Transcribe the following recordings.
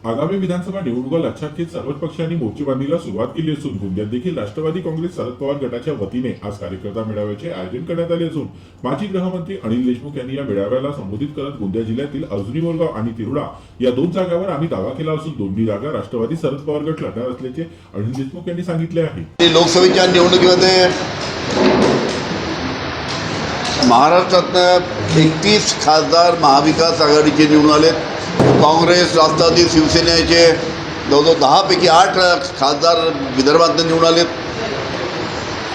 आगामी विधानसभा निवडणुका लक्षात घेत सर्वच पक्षांनी मोर्चेबांधणीला सुरुवात केली असून गोंदियात देखील राष्ट्रवादी काँग्रेस शरद पवार गटाच्या वतीने आज कार्यकर्ता मेळाव्याचे आयोजन करण्यात आले असून माजी गृहमंत्री अनिल देशमुख यांनी या मेळाव्याला संबोधित करत गोंदिया जिल्ह्यातील अर्जुनी मोरगाव आणि तिरुडा या दोन जागावर आम्ही दावा केला असून दोन्ही जागा राष्ट्रवादी शरद पवार गट लढणार असल्याचे अनिल देशमुख यांनी सांगितले आहे. लोकसभेच्या निवडणुकीमध्ये महाराष्ट्रातनं एकतीस खासदार महाविकास आघाडीचे निवडून आले काँग्रेस राष्ट्रवादी शिवसेनेचे जवळजवळ दहापैकी आठ खासदार विदर्भातनं निवडून आलेत.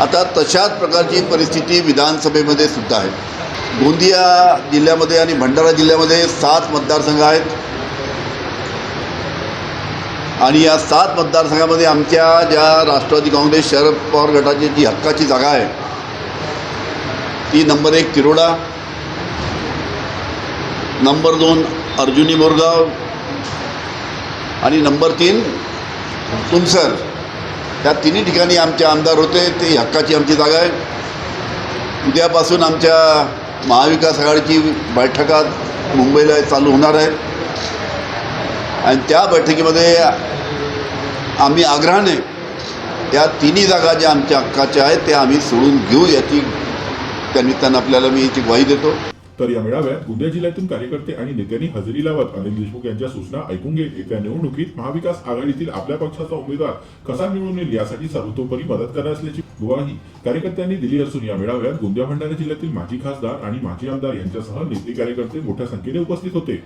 आता तशाच प्रकारची परिस्थिती विधानसभेमध्ये सुद्धा आहे. गोंदिया जिल्ह्यामध्ये आणि भंडारा जिल्ह्यामध्ये सात मतदारसंघ आहेत. आणि या सात मतदारसंघामध्ये आमच्या ज्या राष्ट्रवादी काँग्रेस शरद पवार गटाची जी हक्काची जागा आहे ती नंबर एक तिरोडा. नंबर दोन अर्जुनी मोरगाव आणि नंबर तीन तुमसर. या तिन्ही ठिकाणी आमचे आमदार होते ती हक्काची आमची जागा आहे. उद्यापासून आमच्या महाविकास आघाडीची बैठका मुंबईला चालू होणार आहे आणि त्या बैठकीमध्ये आम्ही आग्रहाने त्या तिन्ही जागा ज्या आमच्या हक्काच्या आहेत त्या आम्ही सोडून घेऊ याची त्या निमित्तानं आपल्याला मी याची ग्वाही देतो. तर या मेळाव्यात गोंदिया जिल्ह्यातून कार्यकर्ते आणि नेत्यांनी हजेरी लावत अनिल देशमुख यांच्या सूचना ऐकून घेत येत्या निवडणुकीत महाविकास आघाडीतील आपल्या पक्षाचा उमेदवार कसा निवडून येईल यासाठी सर्वतोपरी मदत करणार असल्याची ग्वाही कार्यकर्त्यांनी दिली असून या मेळाव्यात गोंदिया भंडारा जिल्ह्यातील माजी खासदार आणि माजी आमदार यांच्यासह नेते कार्यकर्ते मोठ्या संख्येने उपस्थित होते.